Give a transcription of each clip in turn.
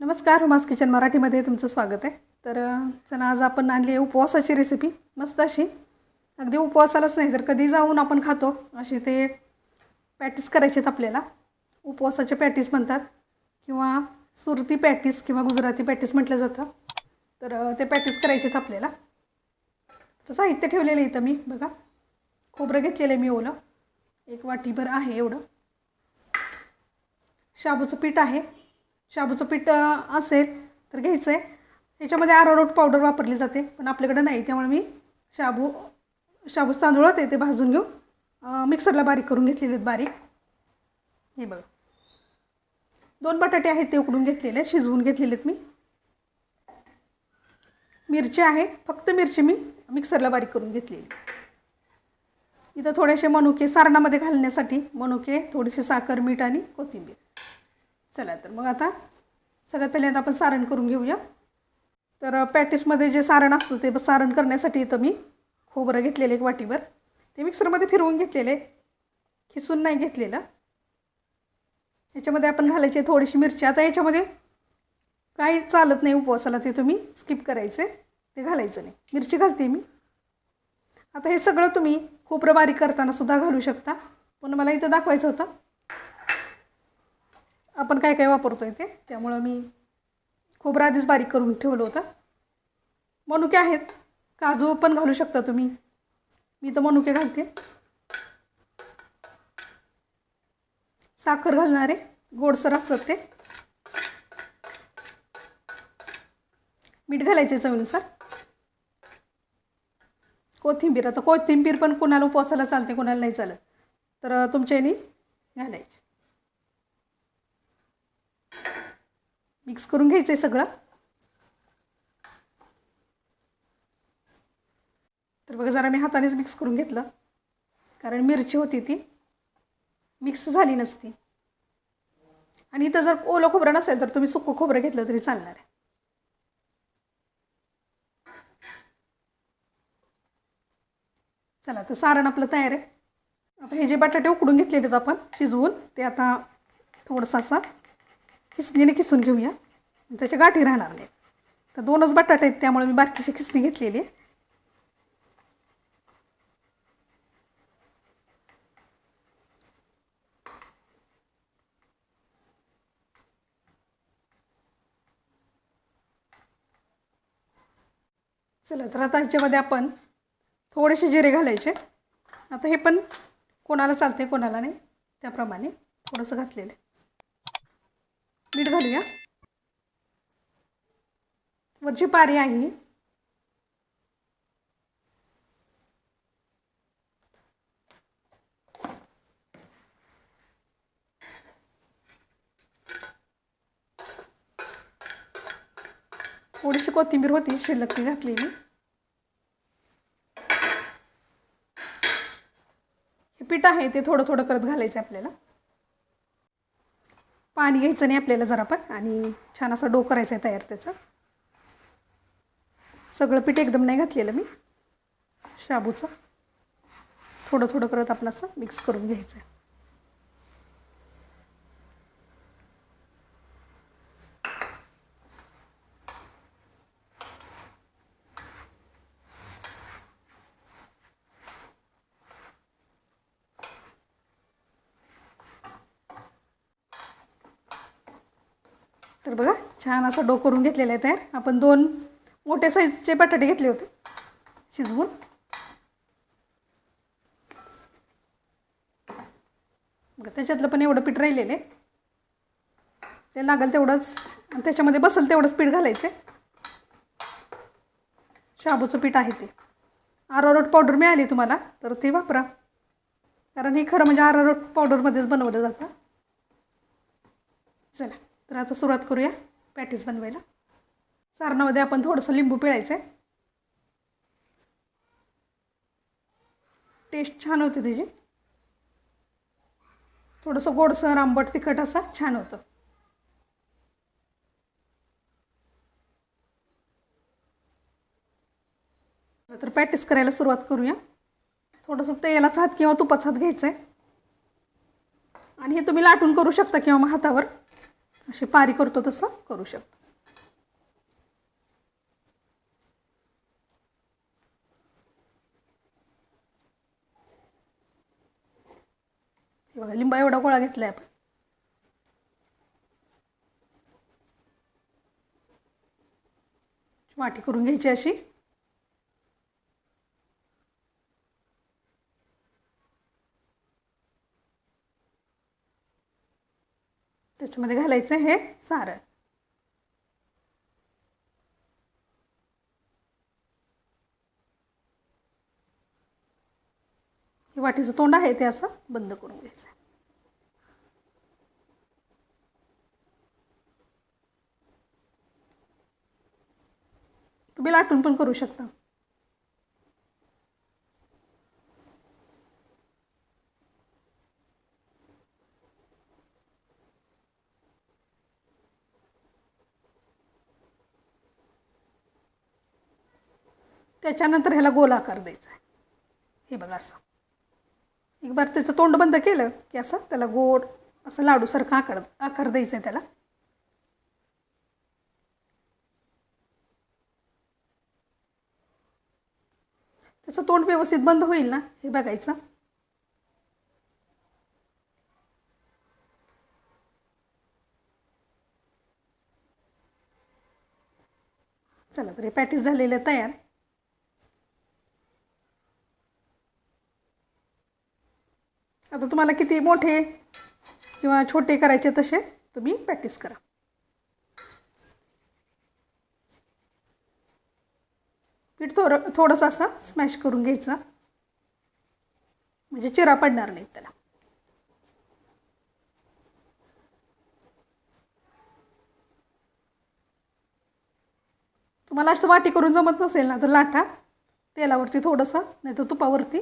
नमस्कार hummus kitchen मराठीमध्ये तुमचं स्वागत आहे. तर चला आज आपण आणली आहे उपवासाची रेसिपी मस्त अशी. अगदी उपवासालाच नाही तर कधी जाऊन आपण खातो असे ते पॅटीस करायचे आहेत आपल्याला. उपवासाचे पॅटीस म्हणतात किंवा सुरती पॅटीस किंवा गुजराती पॅटीस म्हटलं जातं. तर ते पॅटीस करायचे आहेत आपल्याला. तर साहित्य ठेवलेलं आहे इथं मी बघा. खोबरं घेतलेलं आहे मी ओलं. एक वाटीभर आहे एवढं. शाबूचं पीठ आहे. शाबूचं पीठ असेल तर घ्यायचं आहे ह्याच्यामध्ये आरारोट पावडर वापरली जाते पण आपल्याकडं नाही त्यामुळे मी शाबू शाबूच तांदूळात येते ते भाजून घेऊन मिक्सरला बारीक करून घेतलेले आहेत बारीक. हे बघा. दोन बटाटे आहेत ते उकडून घेतलेले आहेत शिजवून घेतलेले आहेत मी. मिरची आहे फक्त मिरची मी मिक्सरला बारीक करून घेतलेली. इथं थोडेसे मनुके सारणामध्ये घालण्यासाठी मनुके थोडीशी साखर मीठ आणि कोथिंबीर. चला तर मग आता सगळ्यात पहिल्यांदा आपण सारण करून घेऊया. तर पॅटीसमध्ये जे सारण असतं ते सारण करण्यासाठी इथं मी खोबरं घेतलेलं एक वाटीवर. ते मिक्सरमध्ये फिरवून घेतलेले खिसून नाही घेतलेलं. ह्याच्यामध्ये आपण घालायचे थोडीशी मिरची. आता याच्यामध्ये काही चालत नाही उपवासाला ते तुम्ही स्किप करायचे. ते घालायचं नाही. मिरची घालते मी. आता हे सगळं तुम्ही खोबरं बारीक करताना सुद्धा घालू शकता. पण मला इथं दाखवायचं होतं. आपण काय काय वापरतो आहे ते? त्यामुळं मी खोबरं आधीच बारीक करून ठेवलं होतं. मनुके आहेत. काजू पण घालू शकता तुम्ही. मी तर मनुके घालते. साखर घालणारे. गोडसर असतात ते. मीठ घालायचे चवीनुसार. कोथिंबीर. आता कोथिंबीर पण कोणाला पोचायला चालते कोणाला नाही चालत. तर तुमच्या याने घालायची. मिक्स करून घ्यायचं आहे सगळं. तर बघा जरा मी हातानेच मिक्स करून घेतलं. कारण मिरची होती ती. मिक्स झाली नसती. आणि इथं जर ओलं खोबरं नसेल तर तुम्ही सुकं खोबरं घेतलं तरी चालणार आहे. चला तर सारण आपलं तयार आहे. आता हे जे बटाटे उकडून घेतले आहेत आपण शिजवून ते आता थोडंसं असा खिसणीने खिसून घेऊया. त्याच्या गाठी राहणार नाही तर दोनच बटाटे आहेत त्यामुळे मी बारकीशी खिसणी घेतलेली आहे. चला तर आता ह्याच्यामध्ये आपण थोडेसे जिरे घालायचे. आता हे पण कोणाला चालते कोणाला नाही. त्याप्रमाणे थोडंसं घातलेलं आहे. मीठ घालूया. वरची पारी आहे थोडीशी कोथिंबीर होती शिल्लक ती घातलेली. हे पीठ आहे ते थोडं थोडं करत घालायचं आहे आपल्याला. पाणी घ्यायचं नाही आपल्याला जरा पण. आणि छान असा डो करायचा आहे तयार त्याचा. सगळं पीठ एकदम नाही घातलेलं मी. शाबूचं. थोडं थोडं करत आपण असं मिक्स करून घ्यायचं आहे तर बघा छान असा डो करून घेतलेला आहे तयार. आपण दोन मोठ्या साईजचे बटाटे घेतले होते. शिजवून. बघा त्याच्यातलं पण एवढं पीठ राहिलेलं आहे. ते लागेल तेवढंच आणि त्याच्यामध्ये बसेल तेवढंच पीठ घालायचं आहे. शाबूचं पीठ आहे ते. आरारोट पावडर मिळाली तुम्हाला तर ते वापरा. कारण हे खरं म्हणजे आरारोट पावडरमध्येच बनवलं जातं. चला. तर आता सुरुवात करूया पॅटीस बनवायला. सारणामध्ये आपण थोडंसं लिंबू पिळायचं आहे टेस्ट छान होते त्याची थोडंसं गोडसर आंबट तिखट असा छान होतं. तर पॅटीस करायला सुरुवात करूया. थोडंसं तेलाचा हात किंवा तुपाचा हात घ्यायचा आहे आणि हे तुम्ही लाटून करू शकता किंवा मग हातावर. अशी पारी करतो तसं करू शकतो. हे बघा लिंबा एवढा गोळा घेतलाय आपण. वाटी करून घ्यायची अशी. त्याच्यामध्ये घालायचं हे सारण. हे वाटीचं तोंड आहे ते असं बंद करून घ्यायचं. तुम्ही लाटून पण करू शकता. त्याच्यानंतर ह्याला गोल आकार द्यायचा आहे हे बघा असं. एक बार त्याचं तोंड बंद केलं की असं त्याला गोड असं लाडूसारखं आकार आकार द्यायचा आहे त्याला. त्याचं तोंड व्यवस्थित बंद होईल ना? हे बघायचं. चला तर हे पॅटीस झालेलं तयार आता तुम्हाला किती मोठे किंवा छोटे करायचे तसे तुम्ही प्रॅक्टिस करा. पीठ थोडं थोडंसं असं स्मॅश करून घ्यायचं. म्हणजे चिरा पडणार नाहीत त्याला. तुम्हाला असं वाटी करून जमत नसेल ना तर लाटा तेलावरती थोडंसं नाही तर तुपावरती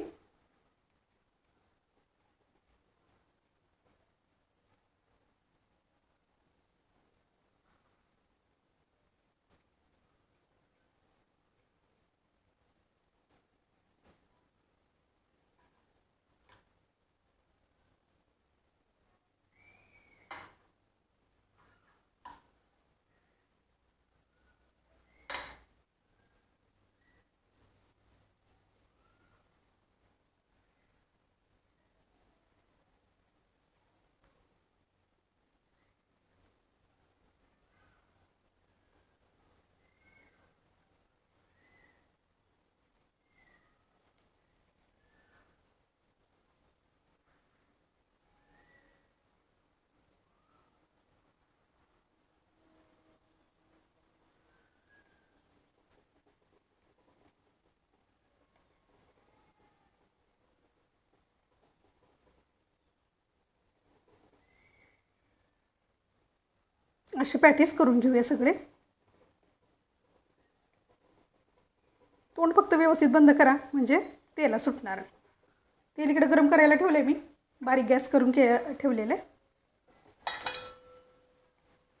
असे पॅटीस करून घेऊया सगळे. तोंड फक्त व्यवस्थित बंद करा म्हणजे तेला सुटणार. नाही तेल इकडे गरम करायला ठेवले मी. बारीक गॅस करून के ठेवलेले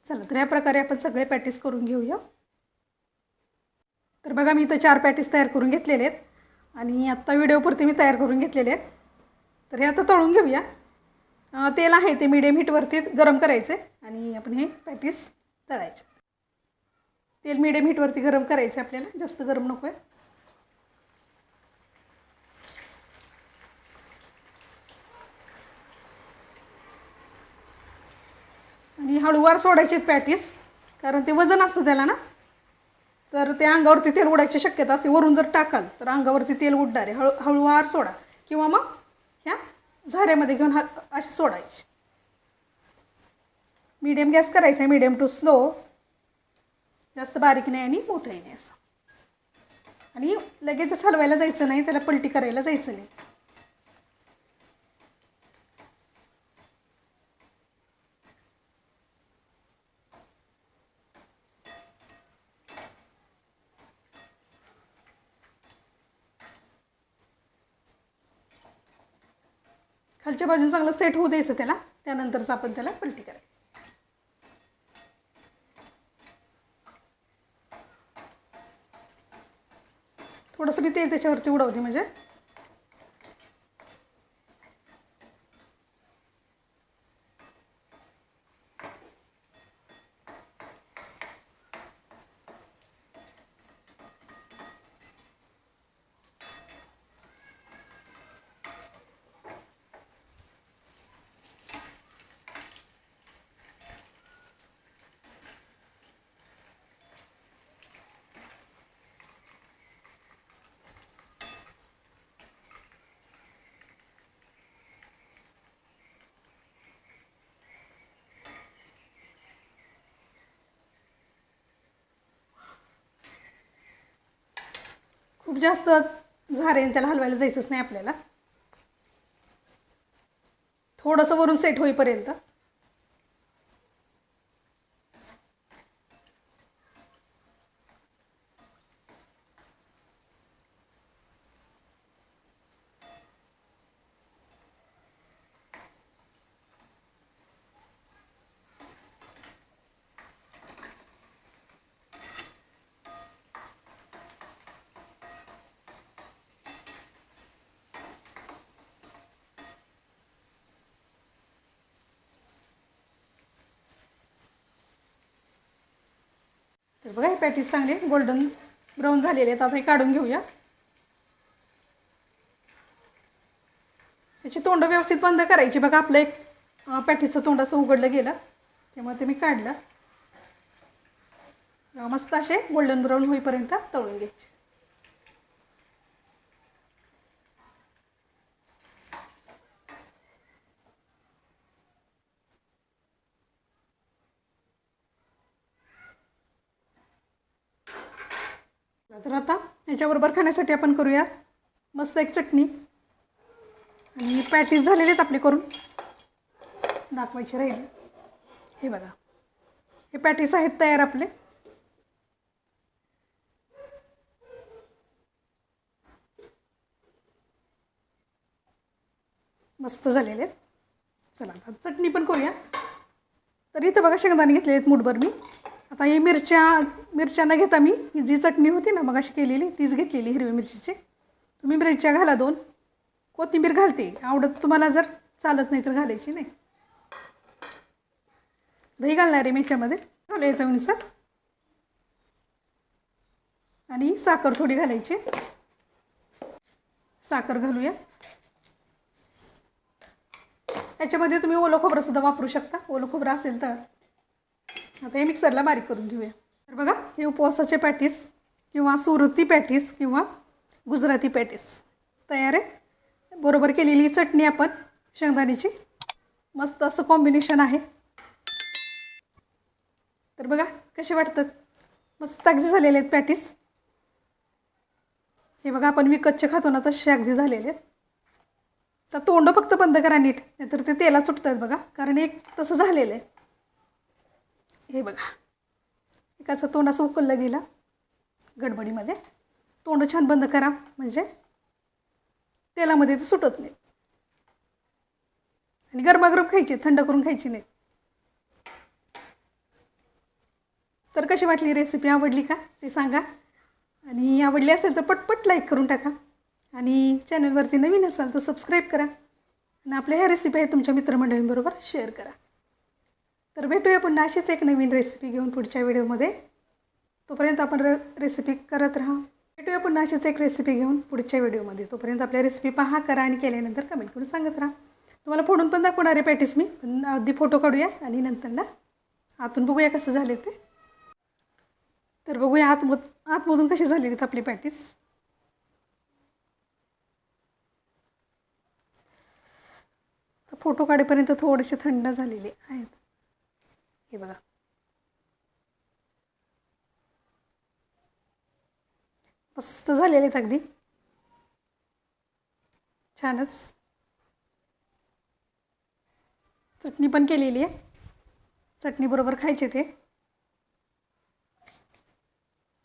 चला तर या प्रकारे आपण सगळे पॅटीस करून घेऊया. तर बघा मी इथं चार पॅटीस तयार करून घेतलेले आहेत. आणि आत्ता व्हिडिओपुरती मी तयार करून घेतलेले आहेत. तर हे आता तळून घेऊया. तेल आहे ते मिडियम हीटवरती गरम करायचं आणि आपण हे पॅटीस तळायचे. तेल मिडियम हीटवरती गरम करायचे आपल्याला. जास्त गरम नको आहे आणि हळूवार सोडायचे पॅटीस कारण ते वजन असतं त्याला ना. तर ते अंगावरती तेल उडायची शक्यता असते. वरून जर टाकाल तर अंगावरती तेल उडणार आहे. हळू हळूवार सोडा. किंवा मग ह्या झाऱ्यामध्ये घेऊन हा अशी सोडायची. मीडियम गॅस करायचा आहे मीडियम टू स्लो जास्त बारीक नाही आणि मोठंही नाही असं. आणि लगेचच हलवायला जायचं नाही त्याला पलटी करायला जायचं नाही. खालच्या बाजून चांगलं सेट होऊ द्यायचं त्याला. त्यानंतरच आपण त्याला पलटी करायची. थोडंसं मी तेल त्याच्यावरती उडवते म्हणजे. जास्त झारे त्याला हलवायला जायचंच नाही आपल्याला. थोडंसं वरून सेट होईपर्यंत. तर बघा हे पॅटीस चांगले गोल्डन ब्राऊन झालेले आहेत. आता हे काढून घेऊया. त्याची तोंड व्यवस्थित बंद करायची. बघा आपलं एक पॅटीसचं तोंड असं उघडलं गेलं. त्यामुळे ते मी काढलं. मस्त असे गोल्डन ब्राऊन होईपर्यंत तळून घ्यायचे. तर आता याच्याबरोबर खाण्यासाठी आपण करूया मस्त एक चटणी. आणि पॅटीस झालेले आहेत आपले करून. दाखवायचे राहिले. हे बघा. हे पॅटीस आहेत तयार आपले. मस्त झालेले आहेत. चला आता चटणी पण करूया. तर इथं बघा शेंगदाणे घेतलेले आहेत मुठभर मी. आता ही मिरच्या मिरच्या न घेता मी. ही जी चटणी होती ना मग अशी केलेली तीच घेतलेली हिरवी मिरचीची. तुम्ही मिरच्या घाला दोन. कोथिंबीर घालते. आवडत तुम्हाला जर चालत नाही तर घालायची नाही. दही घालणार आहे मिरच्यामध्ये याच्यामध्ये. चवीनुसार आणि साखर थोडी घालायची. साखर घालूया. याच्यामध्ये तुम्ही ओलं खोबरंसुद्धा वापरू शकता. ओलं खोबरं असेल तर. आता हे मिक्सरला बारीक करून घेऊया. तर बघा हे उपवासाचे पॅटीस किंवा सुरती पॅटीस किंवा गुजराती पॅटीस तयार आहे. बरोबर केलेली चटणी आपण शेंगदाण्याची. मस्त असं कॉम्बिनेशन आहे. तर बघा कसे वाटतात? मस्त अगदी झालेले आहेत पॅटीस हे बघा आपण विकतचे खातो ना तसे अगदी झालेले आहेत. तर तोंड फक्त बंद करा नीट नाहीतर ते तेला सुटतात बघा कारण एक तसं झालेलं आहे. हे बघा. एकाचं तोंड असं उकललं गेलं. गडबडीमध्ये. तोंड छान बंद करा. म्हणजे तेलामध्ये ते सुटत नाही. आणि गरमागरम खायची थंड करून खायची नाही. तर कशी वाटली रेसिपी आवडली का? ते सांगा. आणि आवडली असेल तर पटपट लाईक करून टाका. आणि चॅनलवरती नवीन असाल तर सबस्क्राईब करा. आणि आपल्या ह्या रेसिपी आहे तुमच्या मित्रमंडळींबरोबर शेअर करा. तर भेटूया पुन्हा अशीच एक नवीन रेसिपी घेऊन पुढच्या व्हिडिओमध्ये. तोपर्यंत आपण र रेसिपी करत राहा. भेटूया पुन्हा अशीच एक रेसिपी घेऊन पुढच्या व्हिडिओमध्ये. तोपर्यंत आपल्या रेसिपी पहा करा आणि केल्यानंतर कमेंट करून सांगत राहा. तुम्हाला फोडून पण दाखवणार आहे पॅटीस मी पण अगदी फोटो काढूया आणि नंतर ना आतून बघूया कसं झाले ते. तर बघूया आतमध आतमधून कशी झालेली आहेत आपली पॅटीस तर फोटो काढेपर्यंत थोडेसे थंड झालेले आहेत. हे बघा. मस्त झालेले आहेत अगदी. छानच. चटणी पण केलेली आहे. चटणीबरोबर खायचे ते.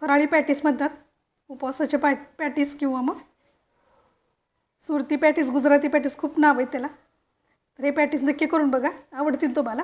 फराळी पॅटीस म्हणतात. उपवासाचे पॅ पॅटीस किंवा मग सुरती पॅटीस गुजराती पॅटीस खूप नाव आहे त्याला. तर हे पॅटीस नक्की करून बघा. आवडतील तुम्हाला.